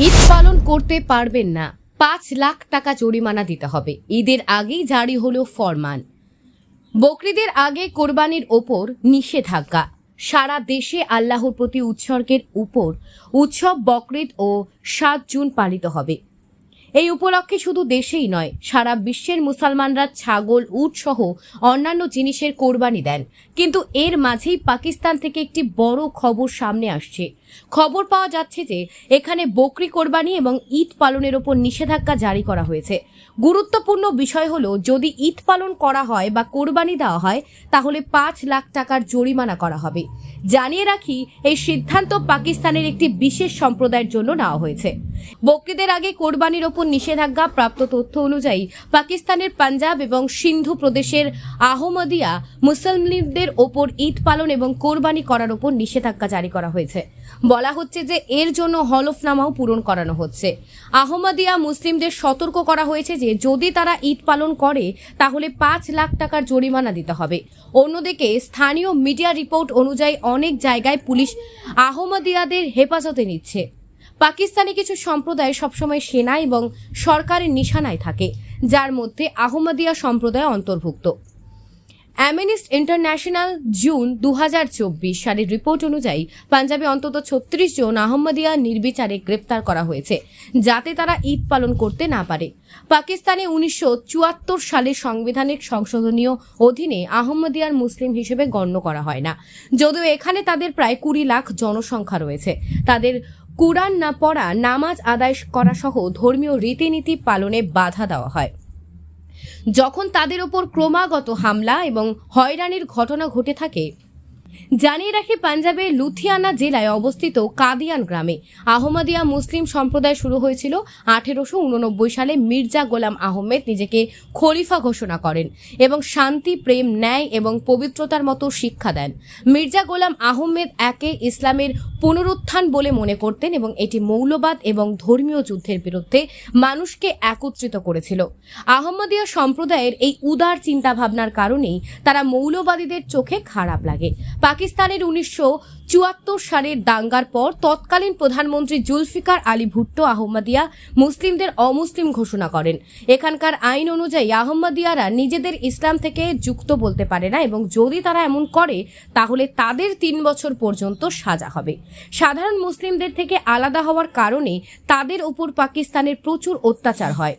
ঈদ পালন করতে পারবেন না। পাঁচ লাখ টাকা জরিমানা দিতে হবে। ঈদের আগেই জারি হলো ফরমান। বকরিদের আগে কোরবানির ওপর নিষেধাজ্ঞা। সারা দেশে আল্লাহর প্রতি উৎসর্গের উপর উৎসব বকরিদ ও সাত জুন পালিত হবে। এই উপলক্ষে শুধু দেশেই নয়, সারা বিশ্বের মুসলমানরা ছাগল, উট সহ অন্যান্য জিনিসের কোরবানি দেন। কিন্তু এর মাঝেই পাকিস্তান থেকে একটি বড় খবর সামনে আসছে। খবর পাওয়া যাচ্ছে যে, এখানে বকরি কোরবানি এবং ঈদ পালনের ওপর নিষেধাজ্ঞা জারি করা হয়েছে। গুরুত্বপূর্ণ বিষয় হলো, যদি ঈদ পালন করা হয় বা কোরবানি দেওয়া হয়, তাহলে পাঁচ লাখ টাকার জরিমানা করা হবে। জানিয়ে রাখি, এই সিদ্ধান্ত পাকিস্তানের একটি বিশেষ সম্প্রদায়ের জন্য নেওয়া হয়েছে। বকরিদের আগে কোরবানির ওপর নিষেধাজ্ঞা প্রাপ্ত তথ্য অনুযায়ী পাকিস্তানের পাঞ্জাব এবং সিন্ধু প্রদেশের আহমদিয়া মুসলিমদের ওপর ঈদ পালন এবং কোরবানি করার ওপর নিষেধাজ্ঞা জারি করা হয়েছে। বলা হচ্ছে যে এর জন্য হলফনামাও পূরণ করানো হচ্ছে। আহমদিয়া মুসলিমদের সতর্ক করা হয়েছে যে যদি তারা ঈদ পালন করে, তাহলে পাঁচ লাখ টাকার জরিমানা দিতে হবে। অন্যদিকে স্থানীয় মিডিয়া রিপোর্ট অনুযায়ী অনেক জায়গায় পুলিশ আহমদিয়াদের হেফাজতে নিচ্ছে। পাকিস্তানি কিছু সম্প্রদায় সবসময় সেনা এবং সরকারের নিশানায় থাকে, যার মধ্যে আহমদিয়া সম্প্রদায় অন্তর্ভুক্ত। অ্যামিনিস্ট ইন্টারন্যাশনাল জুন দু হাজার চব্বিশ সালের রিপোর্ট অনুযায়ী পাঞ্জাবে অন্তত ছত্রিশ জন আহমদিয়া নির্বিচারে গ্রেপ্তার করা হয়েছে, যাতে তারা ঈদ পালন করতে না পারে। পাকিস্তানে উনিশশো চুয়াত্তর সালে সাংবিধানিক সংশোধনীয় অধীনে আহমদিয়ার মুসলিম হিসেবে গণ্য করা হয় না, যদিও এখানে তাদের প্রায় কুড়ি লাখ জনসংখ্যা রয়েছে। তাদের কুরআন না পড়া, নামাজ আদায় করা সহ ধর্মীয় রীতিনীতি পালনে বাধা দেওয়া হয়। যখন তাদের ওপর ক্রমাগত হামলা এবং হয়রানির ঘটনা ঘটে থাকে জানিয়ে রাখি পাঞ্জাবের লুথিয়ানা জেলায় অবস্থিত কাদিয়ান গ্রামে। আহমদিয়া মুসলিম সম্প্রদায় শুরু হয়েছিল আঠেরোশো উননব্বই সালে মির্জা গোলাম আহমেদ নিজেকে খলিফা ঘোষণা করেন এবং শান্তি, প্রেম, ন্যায় এবং পবিত্রতার মতো শিক্ষা দেন। মির্জা গোলাম আহমেদ একে ইসলামের পুনরুত্থান বলে মনে করতেন এবং এটি মৌলবাদ এবং ধর্মীয় যুদ্ধের বিরুদ্ধে মানুষকে একত্রিত করেছিল। আহমদিয়া সম্প্রদায়ের এই উদার চিন্তাভাবনার কারণেই তারা মৌলবাদীদের চোখে খারাপ লাগে। পাকিস্তানের উনিশশো চুয়াত্তর সালের দাঙ্গার পর তৎকালীন প্রধানমন্ত্রী জুলফিকার আলী ভুট্টো আহমদিয়া মুসলিমদের অমুসলিম ঘোষণা করেন। এখানকার আইন অনুযায়ী আহমদিয়ারা নিজেদের ইসলাম থেকে যুক্ত বলতে পারে না এবং যদি তারা এমন করে, তাহলে তাদের তিন বছর পর্যন্ত সাজা হবে। সাধারণ মুসলিমদের থেকে আলাদা হওয়ার কারণে তাদের উপর পাকিস্তানের প্রচুর অত্যাচার হয়।